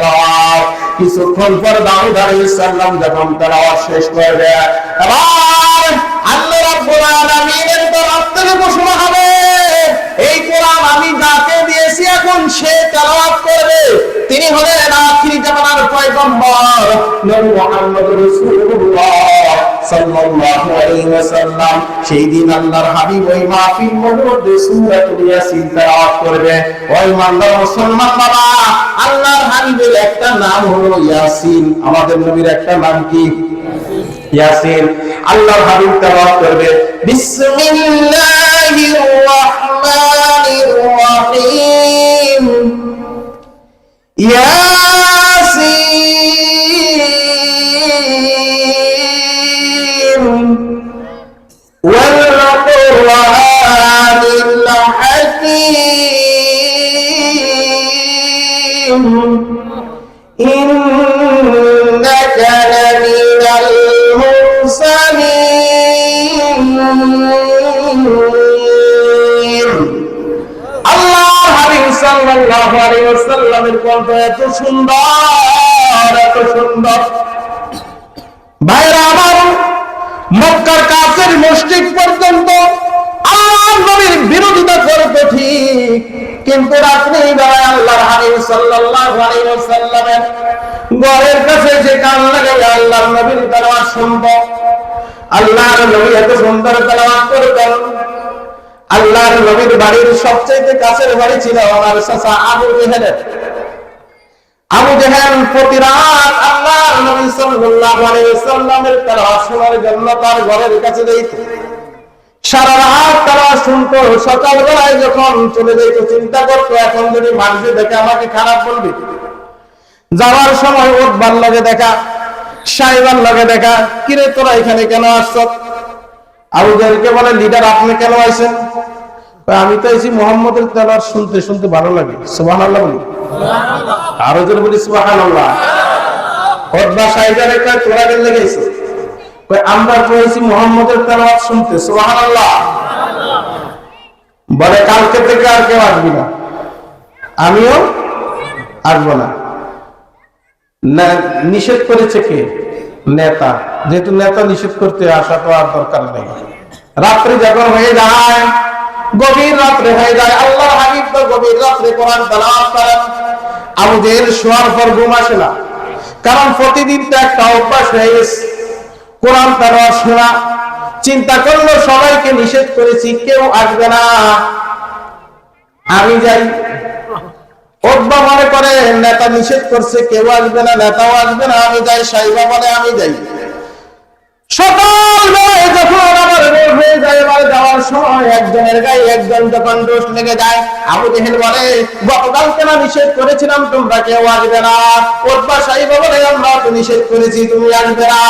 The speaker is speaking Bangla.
তেলাওয়াত। কিছুক্ষণ পর দাউদ আলাইহিস সালাম যখন তেলাওয়াত শেষ করবে এবার আল্লাহ রাব্বুল আলামিনের তরফ থেকে ঘোষণা হবে, এই কোরআন আমি যাকে দিয়েছি এখন সে তেলাওয়াত করবে। তিনি হলেন আখিরি জামানার পয়গম্বর নবী মুহাম্মদ রাসূলুল্লাহ। সাল্লাল্লাহু সেই দিন আল্লাহর হাবিব ওই মাহফিল মধ্যে সূরাতুল ইয়াসিন তেলাওয়াত করবে। ওই মানদার মুসলমান বাবা, আল্লাহর হাবিবের একটা নাম হলো ইয়াসিন। আমাদের নবীর একটা নাম কি? ইয়াসিন। আল্লাহর হাবিব তেলাওয়াত করবে। বিসমিল্লাহির রাহমানির রহিম। ইয়াসিন الحكيم إنك لمن المرسلين আল্লাহ হাবিব সাল্লাল্লাহু আলাইহি ওয়াসাল্লামের কণ্ঠ এত সুন্দর এত সুন্দর ভাইরা আমার মক্কার কাফের মুশরিক পর্যন্ত আল্লাহর নবীর বিরোধিতা করতে ঠিক কিন্তু রাত্রি বেলায় আল্লাহর হাবিব সাল্লাল্লাহু আলাইহি ওয়াসাল্লামের ঘরের কাছে যে কান লাগাই আল্লাহর নবীর তেলাওয়াত শুনতো আল্লাহর নবী এত সুন্দর তেলাওয়াত করতেন। আল্লাহর নবীর বাড়ির সবচেয়ে কাছের বাড়ি ছিল আমার চাচা আবু জেহেলের আবু জেহেল প্রতি রাত আল্লাহর নবী সাল্লাল্লাহু আলাইহি ওয়াসাল্লামের তেলাওয়াত শোনার জন্য তার ঘরের কাছে যাইত। সারা শুনতো সকালবেলায় যখন চলে যাইত চিন্তা করতো এখন যদি মানুষ দেখে আমাকে খারাপ বলবে। যাওয়ার সময় ওর ভালো লাগে দেখা সাইবার লাগে দেখা কিরে তোরা এখানে কেন আসছ? বলে লিডার আপনি কেন আমি তো এসেছি মোহাম্মদের তেলাওয়াত শুনতে শুনতে ভালো লাগে। সুবহানাল্লাহ বলি। আরও জোরে বলি সুবহানাল্লাহ। খোদবা সাইবার একটা তোরা গেলে লেগেছে আমরা তো এসেছি মোহাম্মদের তেলাওয়াত শুনতে সুবহানাল্লাহ। বলে, কালকে থেকে আর কেউ আসবি না। আমিও আসব না। নিষেধ করেছে কে? নেতা। যেহেতু নেতা নিষেধ করতে আসা তো আর দরকার নেই। রাত্রি যখন হয়ে যায়, গভীর রাত্রে হয়ে যায় আল্লাহ হাবিব তো গভীর রাত্রে কোরআন তেলাওয়াত করেন। আবু জেহেল শোয়ার পর ঘুম আসে না। কারণ প্রতিদিন তো একটা অভ্যাস হয়ে গেছে। কোরআন তেলাওয়াত শোনা চিন্তা করল, সবাইকে নিষেধ করেছি, কেউ আসবে না। আমি যাই। অব্বা মনে করে, নেতা নিষেধ করছে, কেউ আসবে না, নেতাও আসবে না, আমি যাই সাইবা বলে আমি যাই। সকাল যখন আমার হয়ে যায়, এবার যাওয়ার সময় একজনের গায়ে একজন যখন দোষ লেগে যায়, আবু বলে, গতকালকে না নিষেধ করেছিলাম, তোমরা কেউ আসবে না। ওর সাইবা বলে, আমরা নিষেধ করেছি, তুমি আসবে না।